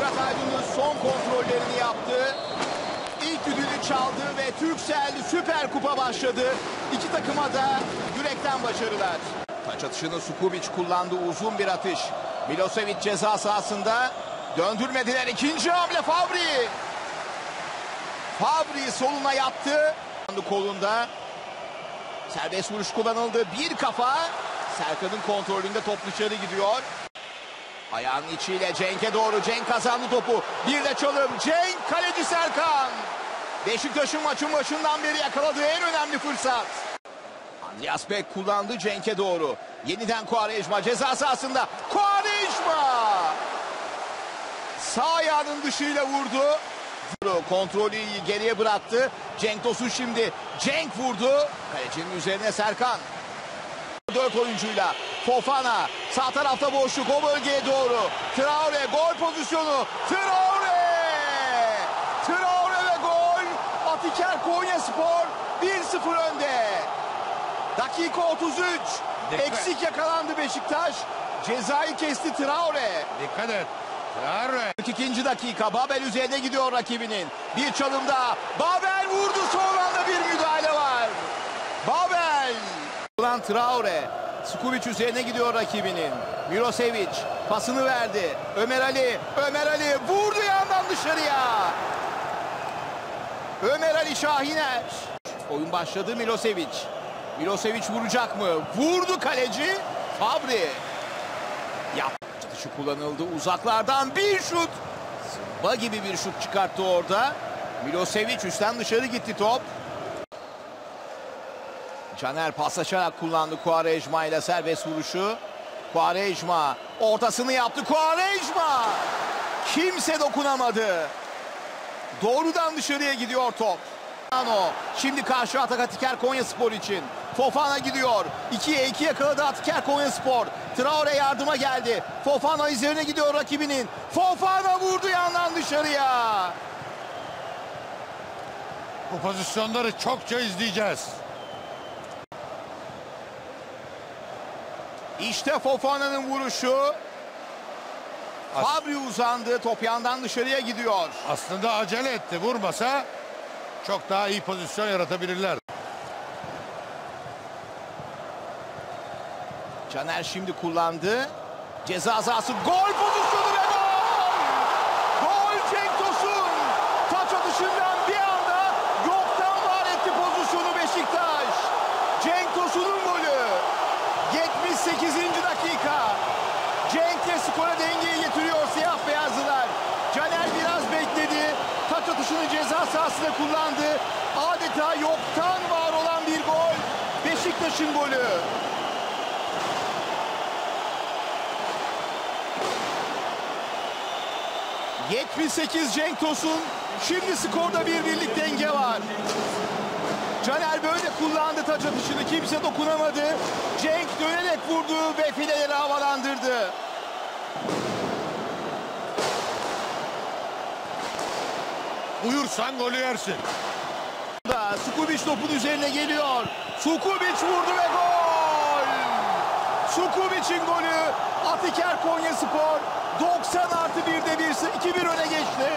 Fırat Aydın'ın son kontrollerini yaptı. İlk düdüğünü çaldı ve Türksel Süper Kupa başladı. İki takıma da yürekten başarılar. Taç atışını Sukubic kullandı uzun bir atış. Milosevic ceza sahasında döndürmediler. İkinci hamle Fabri. Fabri soluna yattı. Kolunda serbest vuruş kullanıldı. Bir kafa. Serkan'ın kontrolünde top dışarı gidiyor. Ayağının içiyle Cenk'e doğru. Cenk kazandı topu. Bir de çalım. Cenk kaleci Serkan. Beşiktaş'ın maçın başından beri yakaladığı en önemli fırsat. Andreas Beck kullandı Cenk'e doğru. Yeniden Quaresma ceza sahasında. Quaresma! Sağ ayağının dışıyla vurdu. Kontrolü geriye bıraktı. Cenk Tosun şimdi. Cenk vurdu. Kalecinin üzerine Serkan. Dört oyuncuyla Fofana sağ tarafta boşluk o bölgeye doğru. Traore gol pozisyonu. Traore! Traore ve gol. Atiker Konya Spor 1-0 önde. Dakika 33. Dikkat. Eksik yakalandı Beşiktaş. Cezayı kesti Traore. Dikkat et. Traore. 42. dakika Babel üzerine gidiyor rakibinin. Bir çalım daha. Babel vurdu son anda bir müdahale var. Babel. Traore. Skubic üzerine gidiyor rakibinin. Milosevic pasını verdi. Ömer Ali. Ömer Ali vurdu yandan dışarıya. Ömer Ali Şahiner. Oyun başladı Milosevic. Milosevic vuracak mı? Vurdu kaleci. Fabri. Yap. Dışı kullanıldı uzaklardan bir şut. Zımba gibi bir şut çıkarttı orada. Milosevic üstten dışarı gitti top. Caner paslaşarak kullandı Quaresma ile serbest vuruşu. Quaresma ortasını yaptı Quaresma. Kimse dokunamadı. Doğrudan dışarıya gidiyor top. Şimdi karşı atak Atiker Konya Spor için. Fofana gidiyor. 2'ye 2 yakaladı Atiker Konya Spor. Traore yardıma geldi. Fofana üzerine gidiyor rakibinin. Fofana vurdu yandan dışarıya. Bu pozisyonları çokça izleyeceğiz. İşte Fofana'nın vuruşu. As- Fabri uzandı. Top yandan dışarıya gidiyor. Aslında acele etti. Vurmasa çok daha iyi pozisyon yaratabilirler. Caner şimdi kullandı. Ceza sahası gol pozisyonu ve gol! Gol Cenk Tosun! Taç atışından bir anda yoktan var etti pozisyonu Beşiktaş. Cenk Tosun'un. 78. dakika. Cenk'le skora dengeyi getiriyor siyah beyazlılar. Caner biraz bekledi. Taç atışını ceza sahasında kullandı. Adeta yoktan var olan bir gol. Beşiktaş'ın golü. 78 Cenk Tosun. Şimdi skorda bir birlik denge var. Caner böyle kullandı taç atışını. Kimse dokunamadı. Cenk dönerek vurdu ve fileleri havalandırdı. Uyursan golü yersin. Sukubic topun üzerine geliyor. Sukubic vurdu ve gol! Sukubic'in golü. Atiker Konya Spor 90 artı 1'de 1 2-1 öne geçti.